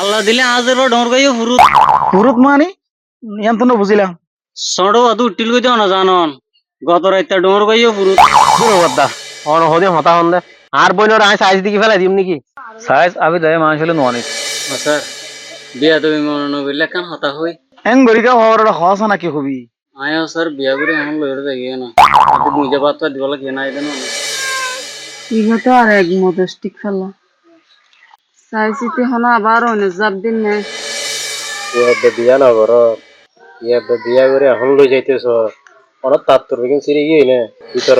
আল্লাহ দিলে আজের ডর গাইও ফুরুত পুরুত মানি? এত না বুঝিলাম সড়ো আদু উঠিল গই না জানন। গত রাইতে ডর গাইও ফুরুত বাদ্দা। অন হদে হতা হন দে। আর বইনর আই সাইজ দিকে ফেলাই দিম নাকি? সাইজ আবি দেয় মানুষ হলে নোয়ানি স্যার বিয়া তুমি মনে নগরলে কান হতা হই এং গরিকা হওয়ার হস নাকি হবি আয়া স্যার বিয়া করে এখন লইরে যাই না। আপনি বুঝে বাত দিব লাগে না এদেন ইহা তো আর এক মদস্টিক ফেলা চাইছিতে হন আবার অন্য জাপ দিন না। ইয়াবে বিয়া না কর। ইয়াবে বিয়া করে এখন লই যাইতেছ। অনেক তার তোর বেগিন সিরি গিয়ে নে ভিতর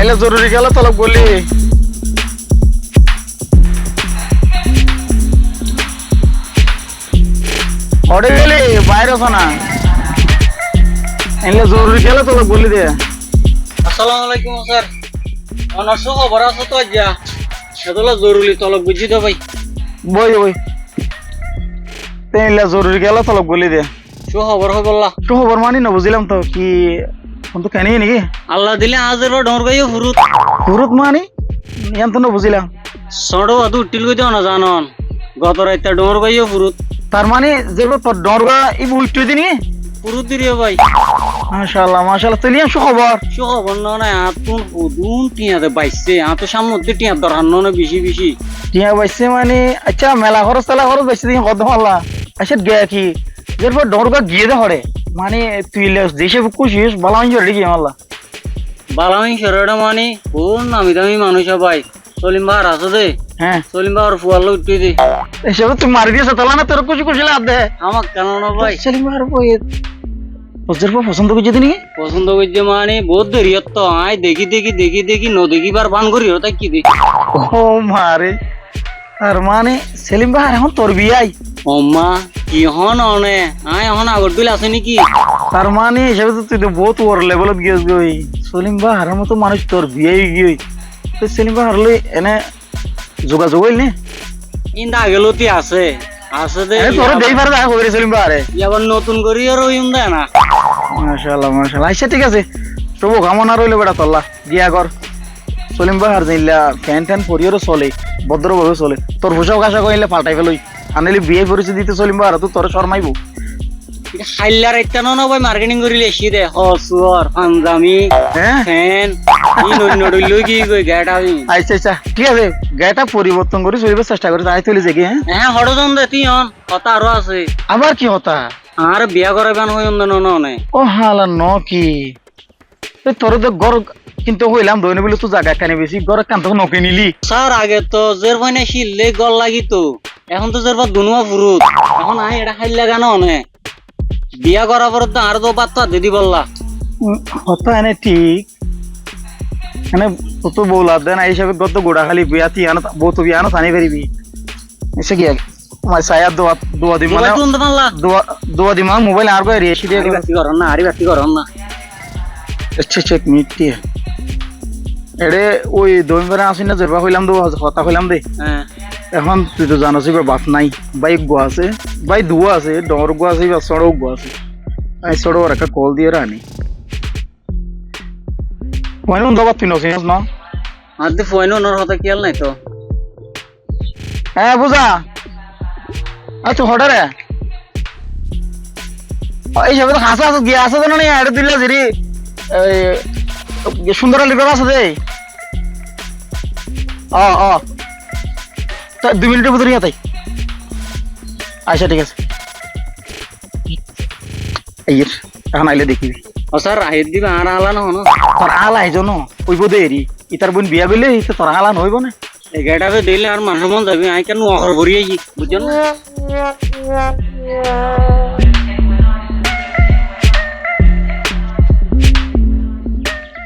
এলে জরুরি গেল তলব বললি অডে গেলি বাইরে না এলে জরুরি গেল তলব বললি দে। আসসালামু আলাইকুম স্যার। খবর আছে তো আজ্ঞা? সেগুলো জরুরি তলব বুঝি তো ভাই। বই বই। এলে জরুরি গেল তলব বললি দে। শো খবর হয় বললা তো খবর মানি না বুঝিলাম তো কি তো দিলে আজের ডর গাইও ফুরুত পুরুত মানি? এত না বুঝিলাম সড়ো উঠিল গই না জানন। গত রাইতে তার মানে যে ডরগা ই বুঝতে দিনি? ফুরুত দিরিও ভাই। মাশাআল্লাহ মাশাআল্লাহ। তুলিয়াম সু খবর। শো খবর ন না আতুন হুদুন টিয়াতে বাইছে। আত সামনে টিয়া দরহান না বেশি বেশি। টিয়া বাইছে মানে আচ্ছা মেলা খরচ তেলা খরচ বাইছে দিন কত মাল্লা আচ্ছা গে কি? এরপর ডরগা গিয়ে দে হরে। মানে তুই দেশে খুশিস বালা মাঞ্জ রেডি গিয়ে মাল্লা বালামি শরীরটা মানে কোন নামি দামি মানুষ ভাই। সলিম ভার আছে দে হ্যাঁ। সলিম ভার ফুয়াল উঠে দে। এসব তুই মারি দিয়েছে তালা না তোর খুশি খুশি দে। আমার কেন না ভাই? সেলিম আর বই পর পছন্দ করছে দিনি পছন্দ করছে মানে বহুত দেরি তো আয় দেখি দেখি দেখি দেখি ন দেখিবার বান করি তাই কি দেখি ও মারে। তার মানে সেলিম ভাই এখন তোর বিয়াই। অম্মা কি হন অনে আয় এখন আগর দিলে আছে নাকি? তার মানে হিসাবে তো তুই তো বহুত ওর লেভেলত গিয়েছ গই সলিম হারার মতো মানুষ তোর বিয়াই গিয়ে তো সেলিম হারলে এনে যোগাযোগ হইল নে? ইন্দা আছে। আছে দে তোর দেই পারে দেখা করে সেলিম আরে আবার নতুন করি আর ওই দেয় না। মাশাআল্লাহ মাশাআল্লাহ। আচ্ছা ঠিক আছে। তবু কামনা রইল বেটা তল্লা। গিয়া কর সলিম ভাই আর জানিলা ফ্যান ট্যান পরিয়ারও চলে ভদ্রভাবে চলে। তোর পোশাক আশা করিলে পাল্টাই ফেলই আনিলি বিয়ে পরিচয় দিতে ভাই আর তো তোর শর্মাইবো হাইলা রাইতা না ভাই মার্কেটিং করি লেখি দে। হসুয়ার হ্যাঁ ফ্যান আচ্ছা আচ্ছা ঠিক আছে গাড়িটা পরিবর্তন করে চলিবার চেষ্টা করে তাই তুলি যে হ্যাঁ হ্যাঁ দে তুই হন কথা আরও আছে। আবার কি হতা? আর বিয়া করাবেন হই অন্য ন নে ও হালা ন কি? তোর তো গর কিন্তু হইলাম দইনে বলে তো জায়গা কানে বেশি গর কান তো নকে নিলি। স্যার আগে তো জের ভাইনা শিললে গল লাগিত। এখন তো জের বা দুনুয়া ফুরুত। এখন আই এটা খাইল লাগা নে। বিয়া করার পর তো আর তো বাত্তা দিদি বললা। উম, এনে ঠিক। মানে তো বৌলা দেন এই হিসাবে গত গোড়া খালি বিয়া তি আনো বউ তো বিয়া আনো থানি পারিবি এসে কি আমার সায়া দোয়া দোয়া দিম মানে মোবাইল দোয়া আর কই রেশি দিয়ে করন না আরি বাতি করন না। আচ্ছা এক মিনিট দিয়ে। এড়ে ওই বেড়া আসি না জরবা হইলাম দো হতা হইলাম দে। এখন তুই তো জানোস এবার বাপ নাই। বাইক গোয়া আছে। বাই দুয়া আছে ডর গোয়া আছে বা সড়ক গোয়া আছে। আমি সড়ক আর একটা কল দিয়ে রানি মনে মন দবা তুই নছিস না? আর দি ফোন ওনার হতা খেয়াল নাই তো? হ্যাঁ বুঝা আচ্ছা হঠারে এই সব হাসা আছে গিয়ে আছে না? এটা দিলে জিরি এই সুন্দর লিটার আছে দে অ অ। দুই মিনিটের ভিতরে তাই। আচ্ছা ঠিক আছে। এখন আইলে দেখিবি ও স্যার আহির দিবে আর আলা না? হন তোর আলা আইজ ন? ওইব দে এরি ইতার বোন বিয়া গেলে ইতে তোর আলা নইব না? এগারোটা দিলে আর মানুষ মন যাবি আই কেন অহর ভরি আই বুঝছেন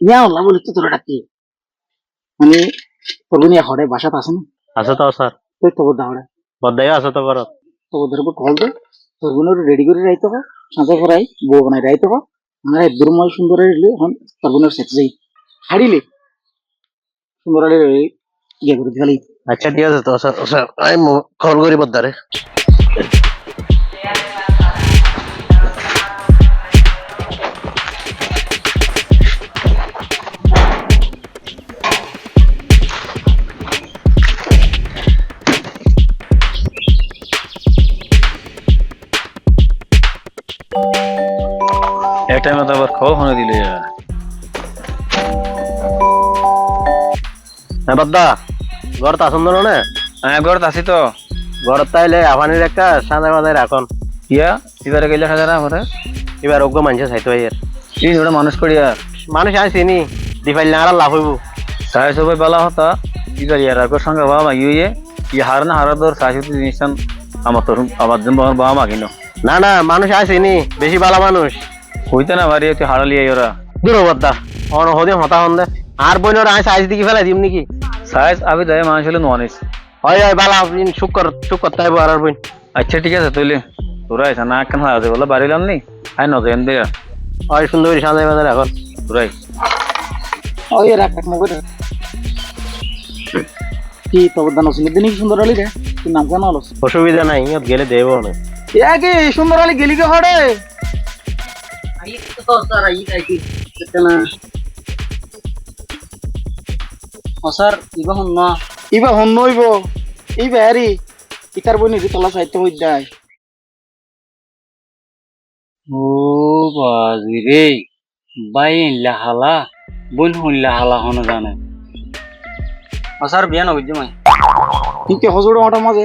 ইয়া আল্লাহ বলি তো তোরা ডাকি আমি তোর বোন হরে বাসাত আছে না? আছে তো স্যার। তুই তো দাওড়া বদাই আছে তো ঘরত তো ওদের উপর কল দে। তোর বোনের রেডি করে রাইতে হোক সাঁচা করাই বউ বানাই রাইতে হোক আমার একদম মই সুন্দর আলী এখন তোর বোনের সাথে যাই হারিলে। সুন্দর আলী ইয়ে করে দিলি আচ্ছা ঠিক আছে তো স্যার। আমি কল করি বদারে টাইমে তো আবার খাওয়া ফোনে দিলে হ্যাঁ বদ্দা ঘরত আসুন না না হ্যাঁ ঘরত আছি তো। ঘরত তাইলে আফানির একটা সাদা বাজার এখন ইয়া? এবারে গেলে খাজা না ঘরে এবার অজ্ঞ মানুষে চাইতে হয় এই ওটা মানুষ করি আর। মানুষ আসেনি দিপাইলে আর লাভ হইব। সাহেব সবাই বেলা হতা এবার ইয়ার আর সঙ্গে বাবা মাগি হইয়ে ই হার না হারা দর সাহেব জিনিসটান আমার তো আমার জন্য বাবা মাগিন। না না মানুষ আসেনি বেশি ভালো মানুষ। হইতে না বাড়ি তুই হারালি ওরা। দূর বদ্দা অন হদে হতা হন আর বইনের আইস আইস দিকে ফেলাই দিম নাকি? সাইজ আবি দেয় মানুষ হলে নোয়ানিস হয় হয় ভালো আপনি শুকর শুকর তাইব আর আর বইন আচ্ছা ঠিক আছে তুইলে। তোরা আইসা না কেন আছে বলে বাড়িলাম নি? আই নজেন দে। হয় সুন্দর করে সাজাই বাজার এখন। তোরাই ওই রাখ রাখ মগরে কি তোর দান আসলে দিনই সুন্দর আলী রে? তুই নাম কেন অসুবিধা নাই গেলে দেব না এ কি সুন্দর আলী গেলি কে হড়ে স্যার ইবা শুন না ইবা হন নইব ইবা হেরি ইতার বই নিদি তলা সাহিত্য হই যায় ও বাজি রে বাই লাহালা বোন হন লাহালা হন জানে স্যার বিয়া নগর মাই কিন্তু হজুড়ে ওটা মাঝে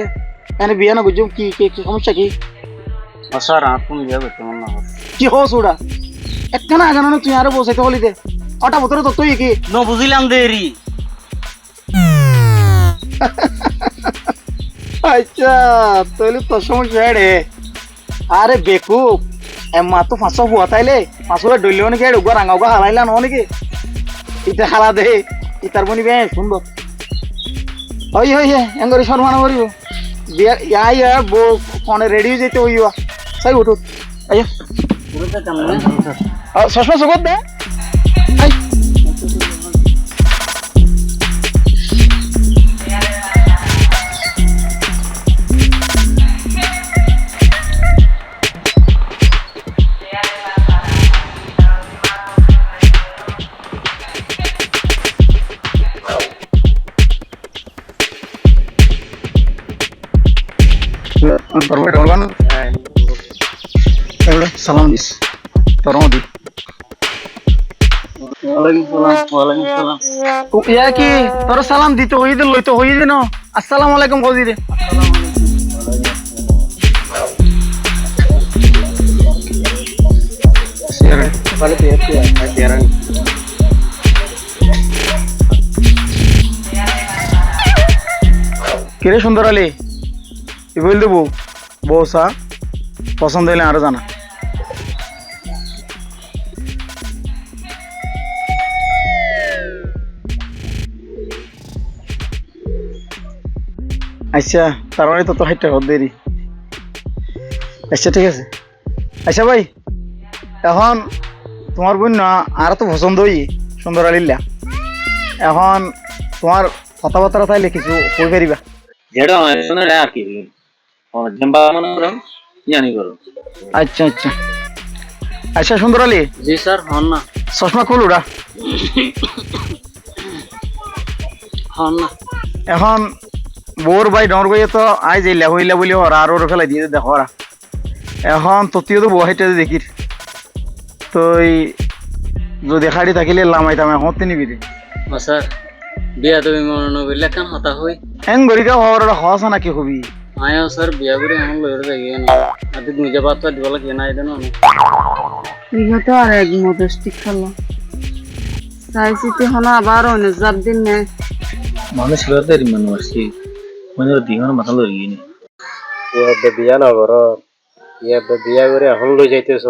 এনে বিয়া না বুঝছ কি কি কি সমস্যা কি স্যার আপনি বিয়া করতে মন না কি হসুড়া একখানা আগানো তুই আরও বসাইতে বলি দে। ওটা ভিতরে তো তুই কি? ন বুঝিলাম দেরি। আচ্ছা তাহলে তোর সমস্যা রে আরে বেকুব এমা তো পাঁচশো হুয়া তাইলে পাঁচশো ডলিও নাকি উগা রাঙা উগা হালাইলা ন নাকি? ইটা খালা দে ইটার বনি বে সুন্দর ওই হই হে এঙ্গরি সম্মান করিব বিয়া ইয়া ইয়া বো ফোনে রেডি হয়ে যেতে হইবা সাই উঠো আইয়া চশমা চকত দে আই সালাম দিস। তোর দি। ওয়ালাইকুম সালাম ওয়ালাইকুম সালাম। ইয়া কি? তোর সালাম দিতে হই দিল লইতে হই দিন আসসালামু আলাইকুম কজি দে। কিরে সুন্দর আলী? বল দেবো? বৌসা পছন্দ হইলে আরও জানা। আচ্ছা তার মানে তো তো হাইটটা কর দেরি। আচ্ছা ঠিক আছে। আচ্ছা ভাই এখন তোমার বোন না আর তো পছন্দ হই সুন্দর আলিল্লা এখন তোমার কথাবার্তা তাইলে কিছু কই পারিবা? যেটা আর কি। জানি করো আচ্ছা আচ্ছা। আচ্ছা সুন্দর আলী। জি স্যার হন না। চশমা খুল ওরা হন না। এখন বোর ভাই ডর গিয়ে তো আই যাইলা হইলা বলি ওরা আর ওরা ফেলাই দিয়ে দেখো ওরা এখন ততিও তো বহাইটা দেখির তো যদি খাড়ি থাকিলে লামাই তামাই হতে নিবি রে ও স্যার বিয়া তুমি মনে নগরলে কেন হতা হই এন গরিকা হওয়ার ওরা হসা নাকি হবি আয়া স্যার বিয়া করে এখন লইর যাই না আদি নিজে বাচ্চা দিব লাগে না এটা না ইহা তো আর এক স্টিক খেলা। চাইছি তো হন আবার অন্য যাব দিন নে মানুষ শিবাদের মানুষ আসছি মনে দিহন মাথা লড়িয়ে নি ইয়াবে বিয়া না কর ইয়াবে বিয়া করে এখন লই যাইতেছ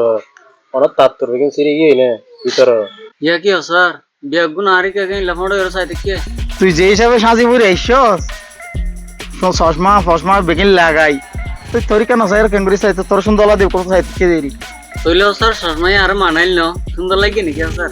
অনেক তার তোর বেগিন সিরি গিয়ে না ভিতর ইয়া কি স্যার বিয়া গুণ আরে কে কে লাফাড়ো এর সাইতে কি তুই যে হিসাবে সাজি বুড়ি আইসস চশমা ফসমা বেগিন লাগাই তুই তোর কেন সাইর কেন করিস তোর সুন্দর দিব কত সাইড কে দেরি হইলেও স্যার সসময় আর মানাইল ন সুন্দর লাগে নাকি স্যার